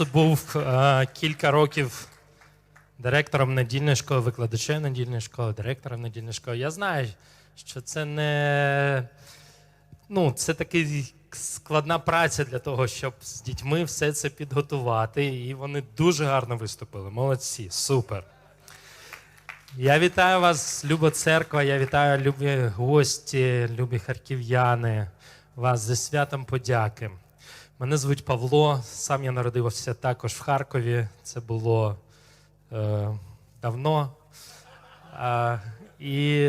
Був е, кілька років директором недільної школи, викладачем недільної школи, директором недільної школи. Я знаю, що це не ну, це така складна праця для того, щоб з дітьми все це підготувати. І вони дуже гарно виступили. Молодці, супер. Я вітаю вас, люба церква, я вітаю любі гості, любі харків'яни, вас зі святом подяки. Мене звуть Павло, сам я народився також в Харкові. Це було е, давно. А, і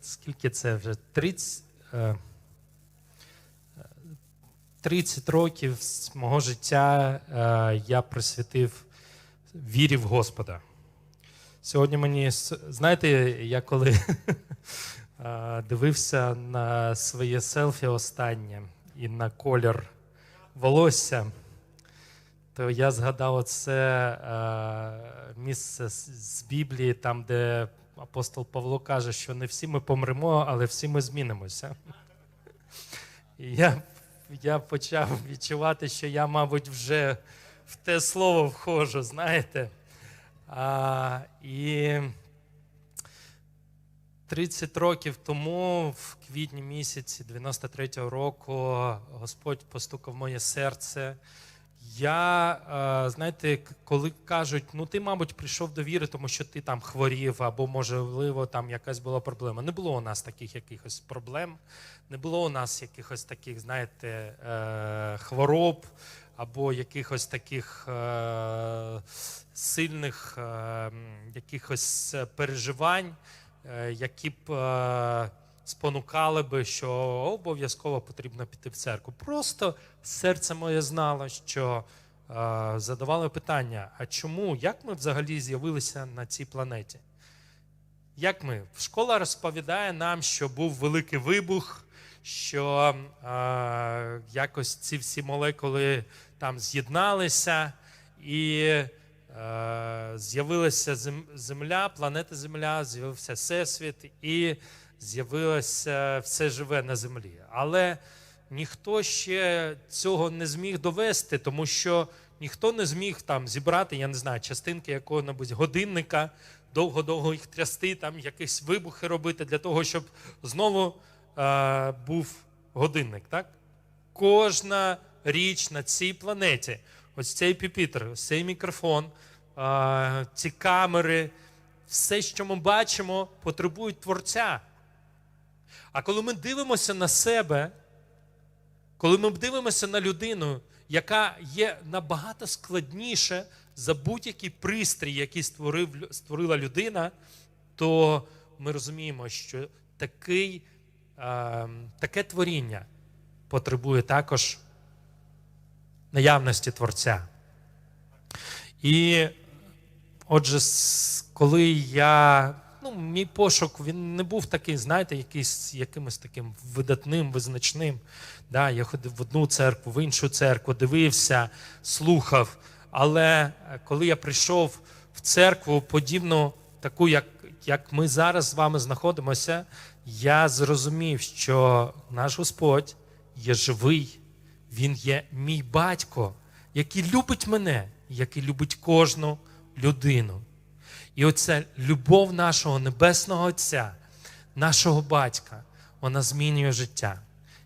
скільки це вже? 30, е, 30 років з мого життя е, я присвятив вірі в Господа. Сьогодні мені, знаєте, я коли е, дивився на своє селфі останнє і на колір волосся, то я згадав оце е, місце з- Біблії, там, де апостол Павло каже, що не всі ми помремо, але всі ми змінимося. І я, я почав відчувати, що я, мабуть, вже в те слово входжу, знаєте. А, і 30 років тому, в квітні місяці 93-го року, Господь постукав моє серце. Я, е, знаєте, коли кажуть, ну ти, мабуть, прийшов до віри, тому що ти там хворів, або, можливо, там якась була проблема. Не було у нас таких якихось проблем, не було у нас якихось таких, знаєте, е, хвороб, або якихось таких е, сильних якихось переживань, які б е, спонукали би, що обов'язково потрібно піти в церкву. Просто серце моє знало, що е, задавали питання: а чому, як ми взагалі з'явилися на цій планеті? Як ми? Школа розповідає нам, що був великий вибух, що е, якось ці всі молекули там з'єдналися, і е, з'явилася Земля, планета Земля, з'явився Всесвіт, і з'явилося все живе на землі. Але ніхто ще цього не зміг довести, тому що ніхто не зміг там зібрати, я не знаю, частинки якого-небудь годинника, довго-довго їх трясти, там якісь вибухи робити для того, щоб знову е, був годинник. Так? Кожна річ на цій планеті, ось цей піпітер, ось цей мікрофон, ці камери, все, що ми бачимо, потребують творця. А коли ми дивимося на себе, коли ми дивимося на людину, яка є набагато складніше за будь-який пристрій, який створив, створила людина, то ми розуміємо, що такий, е, таке творіння потребує також наявності творця. І отже, коли я. Ну, мій пошук він не був такий, знаєте, якийсь, якимось таким видатним, визначним. Да, я ходив в одну церкву, в іншу церкву, дивився, слухав. Але е, коли я прийшов в церкву, подібну таку, як, як ми зараз з вами знаходимося, я зрозумів, що наш Господь є живий, Він є мій батько, який любить мене, який любить кожну людину. І оця любов нашого Небесного Отця, нашого батька, вона змінює життя.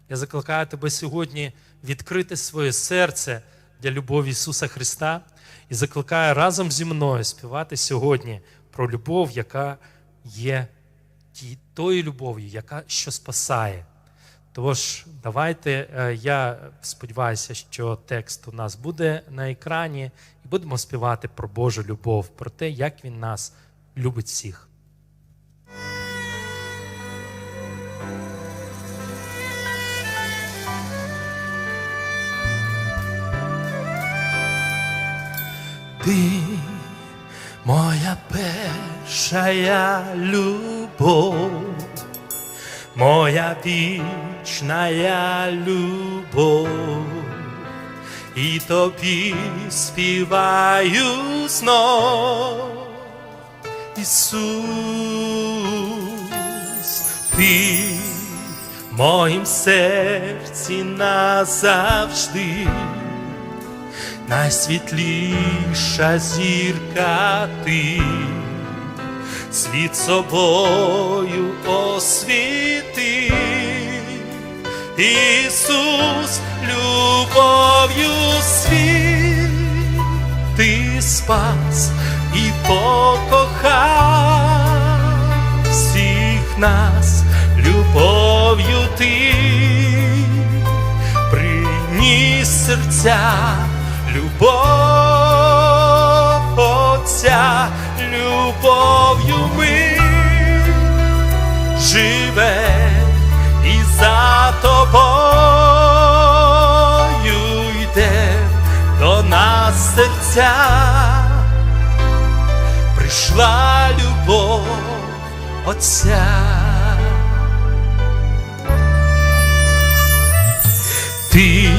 Я закликаю тебе сьогодні відкрити своє серце для любові Ісуса Христа і закликаю разом зі мною співати сьогодні про любов, яка є тою любов'ю, яка що спасає. Тож, давайте, е, я сподіваюся, що текст у нас буде на екрані, і будемо співати про Божу любов, про те, як Він нас любить всіх. Ти моя першая любов, моя вічная любов, і тобі співаю знов. Ісус, ти в моїм серці назавжди, найсвітліша зірка ти, світ собою освіти, Ісус, любов'ю світ, ти спас і покохав всіх нас любов'ю ти. Приніс серця любов Отця, любов'ю ми живе і за тобою йде до нас серця, прийшла любов Отця. Ти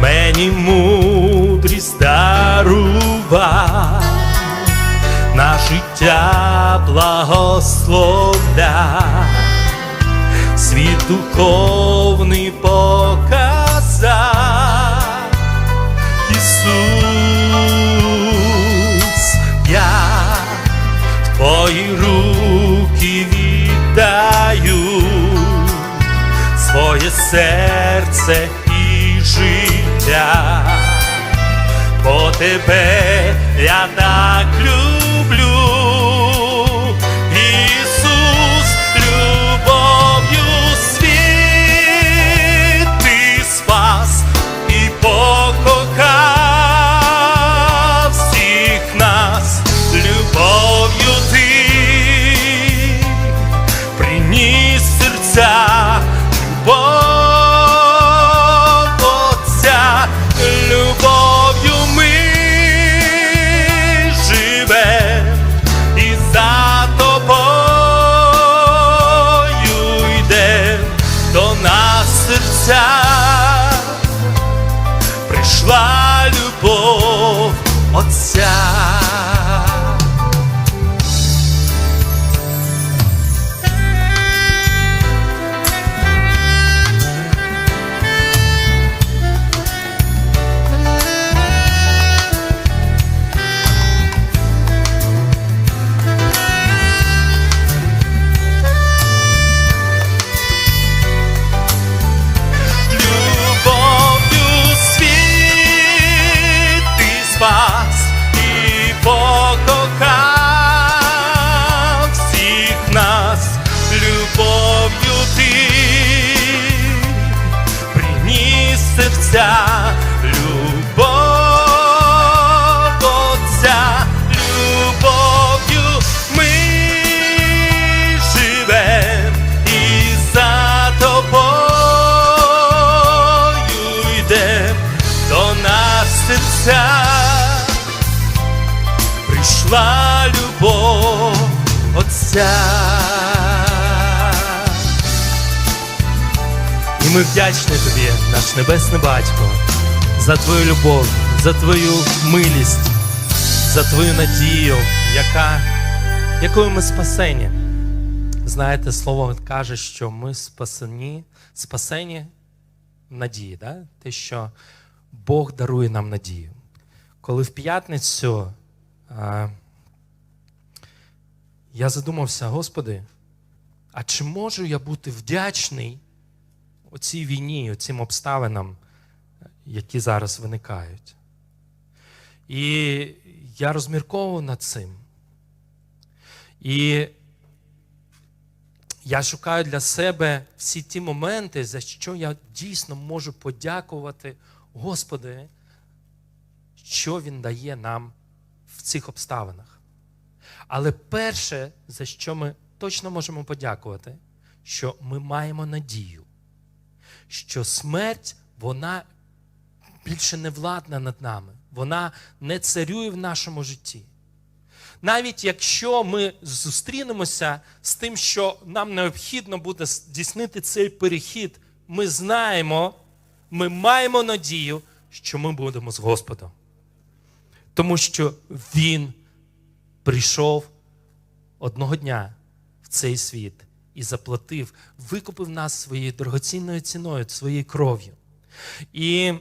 мені мудрість дарував, на життя благословля, світ духовний показав. Ісус, я твої руки віддаю своє серце і життя, бо тебе я так люблю, приніс Отця. І ми вдячні тобі, наш небесний батько, за твою любов, за твою милість, за твою надію, яка, якою ми спасені. Знаєте, слово каже, що ми спасені, спасені надії, да? те, що Бог дарує нам надію. Коли в п'ятницю я задумався, Господи, а чи можу я бути вдячний оцій війні, оцим обставинам, які зараз виникають? І я розмірковував над цим. І я шукаю для себе всі ті моменти, за що я дійсно можу подякувати Господи, що Він дає нам в цих обставинах. Але перше, за що ми точно можемо подякувати, що ми маємо надію, що смерть, вона більше не владна над нами, вона не царює в нашому житті. Навіть якщо ми зустрінемося з тим, що нам необхідно буде здійснити цей перехід, ми знаємо, ми маємо надію, що ми будемо з Господом. Тому що Він прийшов одного дня в цей світ і заплатив, викупив нас своєю дорогоцінною ціною, своєю кров'ю. І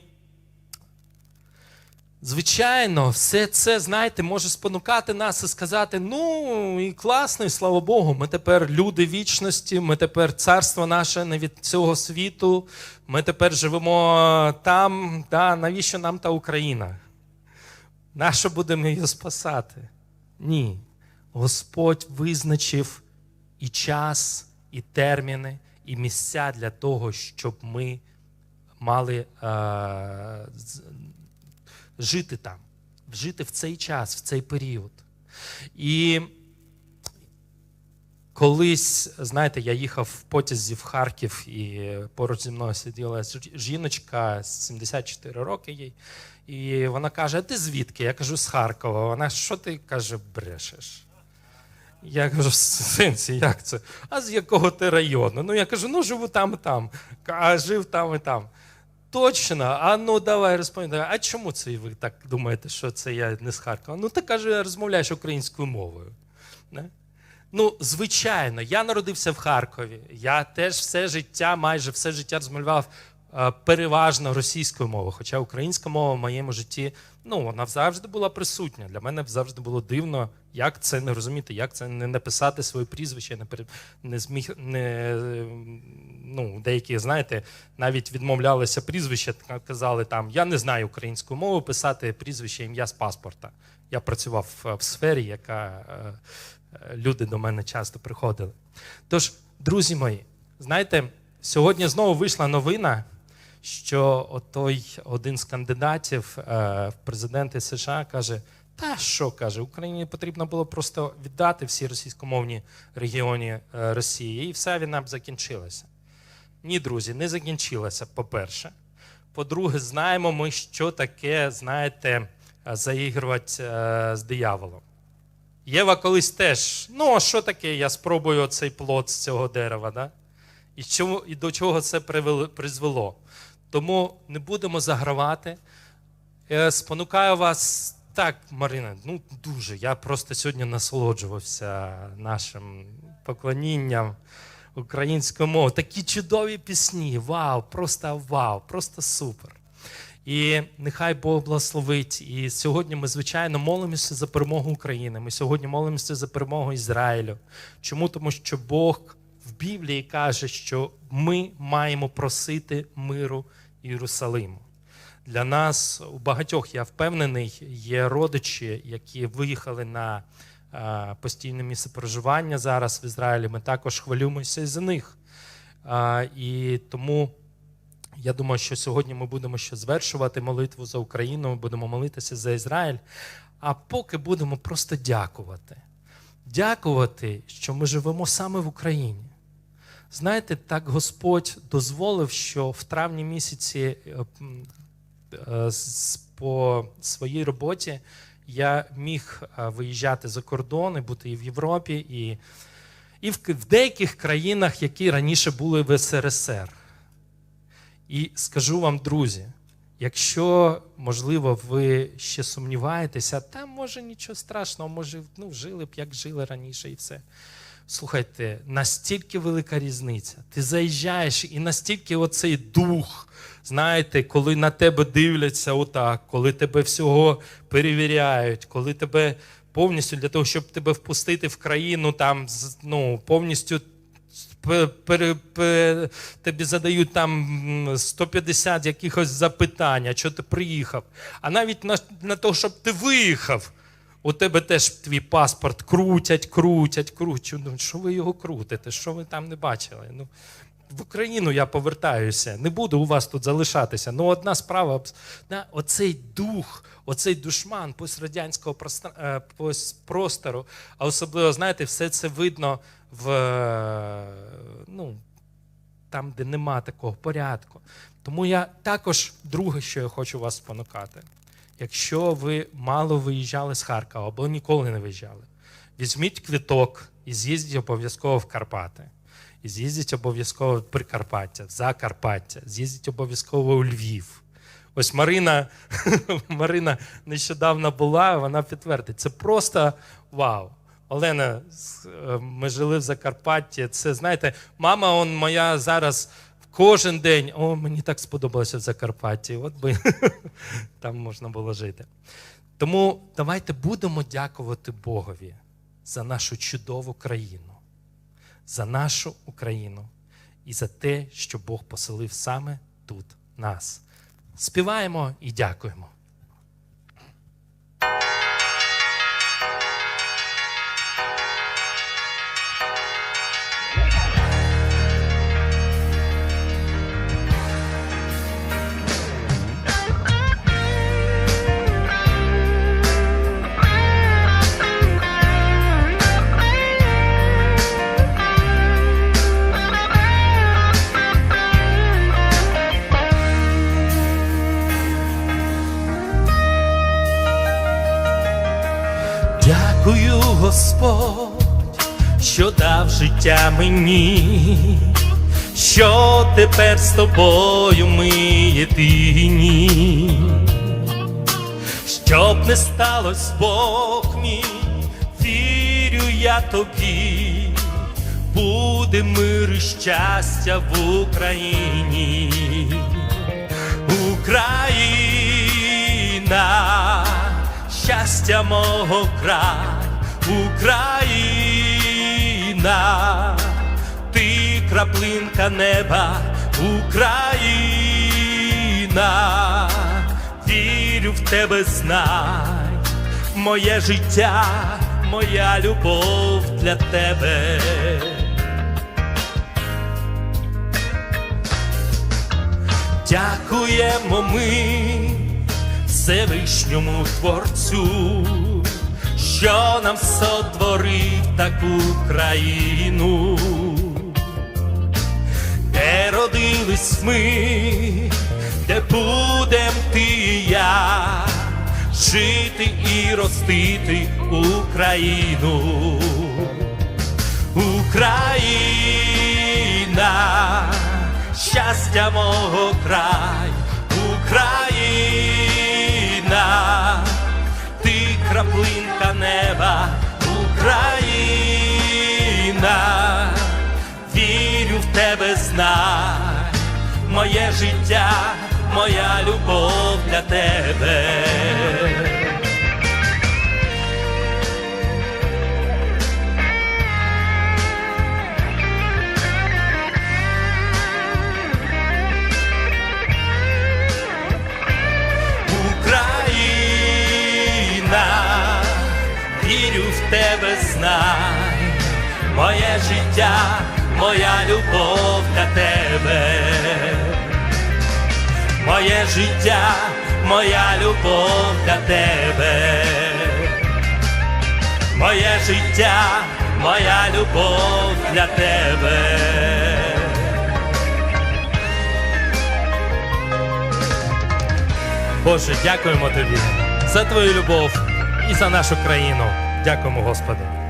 Звичайно, все це, знаєте, може спонукати нас і сказати: ну і класно, і слава Богу, ми тепер люди вічності, ми тепер царство наше не від цього світу, ми тепер живемо там, да, навіщо нам та Україна? Нащо будемо її спасати? Ні. Господь визначив і час, і терміни, і місця для того, щоб ми мали е, жити там, жити в цей час, в цей період. І колись, знаєте, я їхав в потязі в Харків, і поруч зі мною сиділа жіночка, 74 роки їй. І вона каже: А ти звідки? Я кажу, з Харкова. Вона, що ти каже, брешеш? Я кажу, сенсі, як це? А з якого ти району? Ну я кажу, ну живу там і там. А жив там і там. Точно, а ну давай розповідай. А чому це ви так думаєте, що це я не з Харкова? Ну ти каже, розмовляєш українською мовою. Не? Ну, звичайно, я народився в Харкові. Я теж все життя, майже все життя розмовляв е, переважно російською мовою. Хоча українська мова в моєму житті, ну, вона завжди була присутня. Для мене завжди було дивно, як це не розуміти, як це не написати своє прізвище, не, пере- не зміг, не, ну, деякі, знаєте, навіть відмовлялися прізвища, казали там, я не знаю українську мову, писати прізвище, ім'я з паспорта. Я працював е, в сфері, яка е, люди до мене часто приходили. Тож, друзі мої, знаєте, сьогодні знову вийшла новина, що отой один з кандидатів е, в президенти США каже: та що каже, Україні потрібно було просто віддати всі російськомовні регіони е, Росії, і вся війна б закінчилася. Ні, друзі, не закінчилася, по-перше. По-друге, знаємо ми, що таке, знаєте, е, заігрувати з дияволом. Єва колись теж, ну, а що таке, я спробую цей плод з цього дерева, да? і, чому, і до чого це призвело. Тому не будемо загравати. Е, Спонукаю вас так, Марина, ну дуже. Я просто сьогодні насолоджувався нашим поклонінням української мови. Такі чудові пісні. Вау, просто вау, просто супер. І нехай Бог благословить. І сьогодні ми, звичайно, молимося за перемогу України. Ми сьогодні молимося за перемогу Ізраїлю. Чому? Тому що Бог в Біблії каже, що ми маємо просити миру Єрусалиму. Для нас у багатьох, я впевнений, є родичі, які виїхали на постійне місце проживання зараз в Ізраїлі. Ми також хвилюємося за них. І тому я думаю, що сьогодні ми будемо ще звершувати молитву за Україну, будемо молитися за Ізраїль. А поки будемо просто дякувати. Дякувати, що ми живемо саме в Україні. Знаєте, так Господь дозволив, що в травні місяці е, е, по своїй роботі я міг е, виїжджати за кордон і бути і в Європі, і, і в деяких країнах, які раніше були в СРСР. І скажу вам, друзі, якщо, можливо, ви ще сумніваєтеся, та може нічого страшного, може, ну, жили б, як жили раніше, і все. Слухайте, настільки велика різниця. Ти заїжджаєш, і настільки оцей дух, знаєте, коли на тебе дивляться отак, коли тебе всього перевіряють, коли тебе повністю для того, щоб тебе впустити в країну, там ну, повністю тобі задають там 150 якихось запитань, що ти приїхав. А навіть на, на те, щоб ти виїхав, у тебе теж твій паспорт крутять, крутять, крутять. Ну, що ви його крутите? Що ви там не бачили? Ну, в Україну я повертаюся, не буду у вас тут залишатися. Ну, одна справа, на, оцей дух, оцей душман пострадянського е, простору, а особливо, знаєте, все це видно в ну, там, де нема такого порядку. Тому я також друге, що я хочу вас спонукати. Якщо ви мало виїжджали з Харкова або ніколи не виїжджали, візьміть квіток і з'їздіть обов'язково в Карпати. І з'їздіть обов'язково в Прикарпаття, в Закарпаття, з'їздіть обов'язково у Львів. Ось Марина, Марина нещодавно була, вона підтвердить. Це просто вау. Олена, е, ми жили в Закарпатті. Це знаєте, мама он моя зараз кожен день. О, мені так сподобалося в Закарпатті. От би там можна було жити. Тому давайте будемо дякувати Богові за нашу чудову країну, за нашу Україну і за те, що Бог поселив саме тут нас. Співаємо і дякуємо. Мені, що тепер з тобою ми єдині, щоб не сталося Бог мій, вірю я тобі, буде мир і щастя в Україні. Україна, щастя мого край, Україна, краплинка неба, Україна, вірю в тебе, знай, моє життя, моя любов для тебе. Дякуємо ми Всевишньому Творцю, що нам сотворив таку країну, родились ми, де будем ти і я жити і ростити Україну. Україна, щастя мого край, Україна, ти краплинка неба, Україна, вірю в тебе, знай, життя, моя любов для тебе. Тебе, знай, моє життя, моя любов для тебе, моє життя, моя любов для тебе, моє життя, моя любов для тебе. Боже, дякуємо тобі за твою любов і за нашу країну. Дякуємо, Господи.